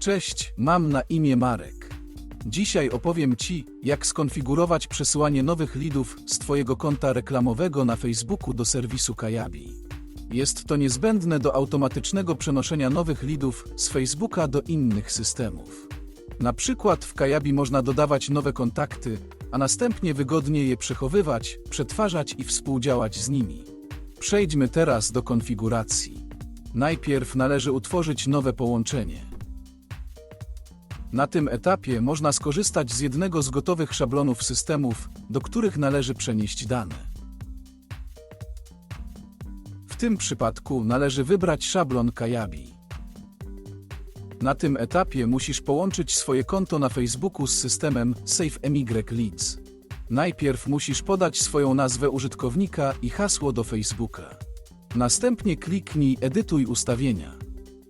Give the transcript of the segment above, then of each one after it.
Cześć, mam na imię Marek. Dzisiaj opowiem Ci, jak skonfigurować przesyłanie nowych lidów z Twojego konta reklamowego na Facebooku do serwisu Kajabi. Jest to niezbędne do automatycznego przenoszenia nowych lidów z Facebooka do innych systemów. Na przykład w Kajabi można dodawać nowe kontakty, a następnie wygodnie je przechowywać, przetwarzać i współdziałać z nimi. Przejdźmy teraz do konfiguracji. Najpierw należy utworzyć nowe połączenie. Na tym etapie można skorzystać z jednego z gotowych szablonów systemów, do których należy przenieść dane. W tym przypadku należy wybrać szablon Kajabi. Na tym etapie musisz połączyć swoje konto na Facebooku z systemem SafeMY Leads. Najpierw musisz podać swoją nazwę użytkownika i hasło do Facebooka. Następnie kliknij Edytuj ustawienia.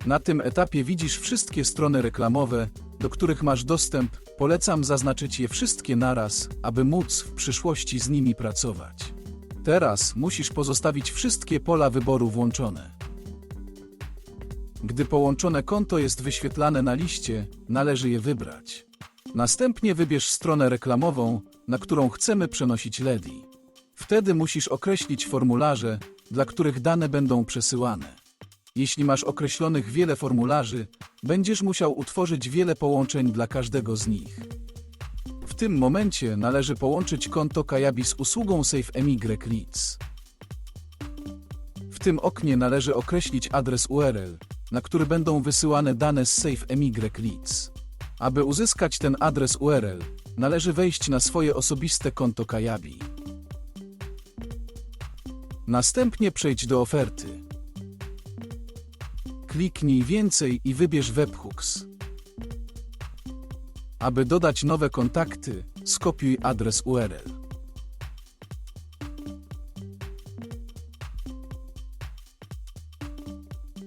Na tym etapie widzisz wszystkie strony reklamowe, do których masz dostęp. Polecam zaznaczyć je wszystkie naraz, aby móc w przyszłości z nimi pracować. Teraz musisz pozostawić wszystkie pola wyboru włączone. Gdy połączone konto jest wyświetlane na liście, należy je wybrać. Następnie wybierz stronę reklamową, na którą chcemy przenosić LEDI. Wtedy musisz określić formularze, dla których dane będą przesyłane. Jeśli masz określonych wiele formularzy, będziesz musiał utworzyć wiele połączeń dla każdego z nich. W tym momencie należy połączyć konto Kajabi z usługą SafeMY Leads. W tym oknie należy określić adres URL, na który będą wysyłane dane z SafeMY Leads. Aby uzyskać ten adres URL, należy wejść na swoje osobiste konto Kajabi. Następnie przejdź do oferty. Kliknij więcej i wybierz webhooks. Aby dodać nowe kontakty, skopiuj adres URL.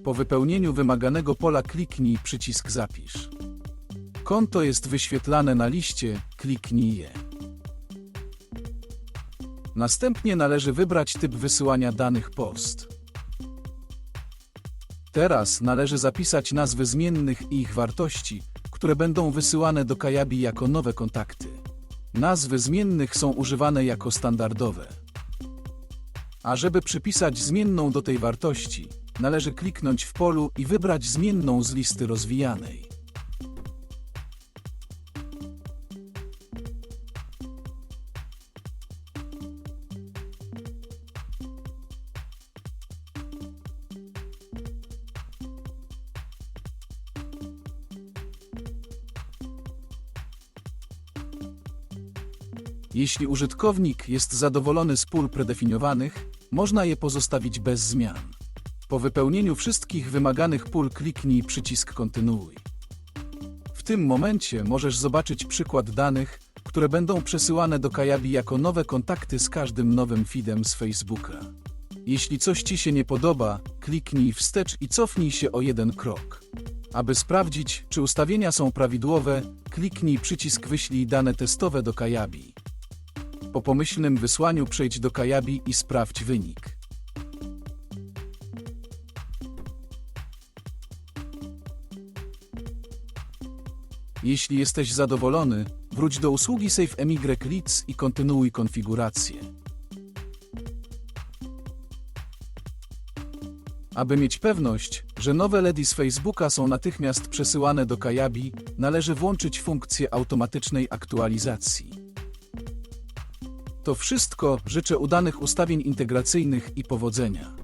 Po wypełnieniu wymaganego pola kliknij przycisk Zapisz. Konto jest wyświetlane na liście, kliknij je. Następnie należy wybrać typ wysyłania danych post. Teraz należy zapisać nazwy zmiennych i ich wartości, które będą wysyłane do Kajabi jako nowe kontakty. Nazwy zmiennych są używane jako standardowe. A żeby przypisać zmienną do tej wartości, należy kliknąć w polu i wybrać zmienną z listy rozwijanej. Jeśli użytkownik jest zadowolony z pól predefiniowanych, można je pozostawić bez zmian. Po wypełnieniu wszystkich wymaganych pól kliknij przycisk Kontynuuj. W tym momencie możesz zobaczyć przykład danych, które będą przesyłane do Kajabi jako nowe kontakty z każdym nowym feedem z Facebooka. Jeśli coś Ci się nie podoba, kliknij wstecz i cofnij się o jeden krok. Aby sprawdzić, czy ustawienia są prawidłowe, kliknij przycisk Wyślij dane testowe do Kajabi. Po pomyślnym wysłaniu przejdź do Kajabi i sprawdź wynik. Jeśli jesteś zadowolony, wróć do usługi SafeMY Leads i kontynuuj konfigurację. Aby mieć pewność, że nowe LEDy z Facebooka są natychmiast przesyłane do Kajabi, należy włączyć funkcję automatycznej aktualizacji. To wszystko, życzę udanych ustawień integracyjnych i powodzenia.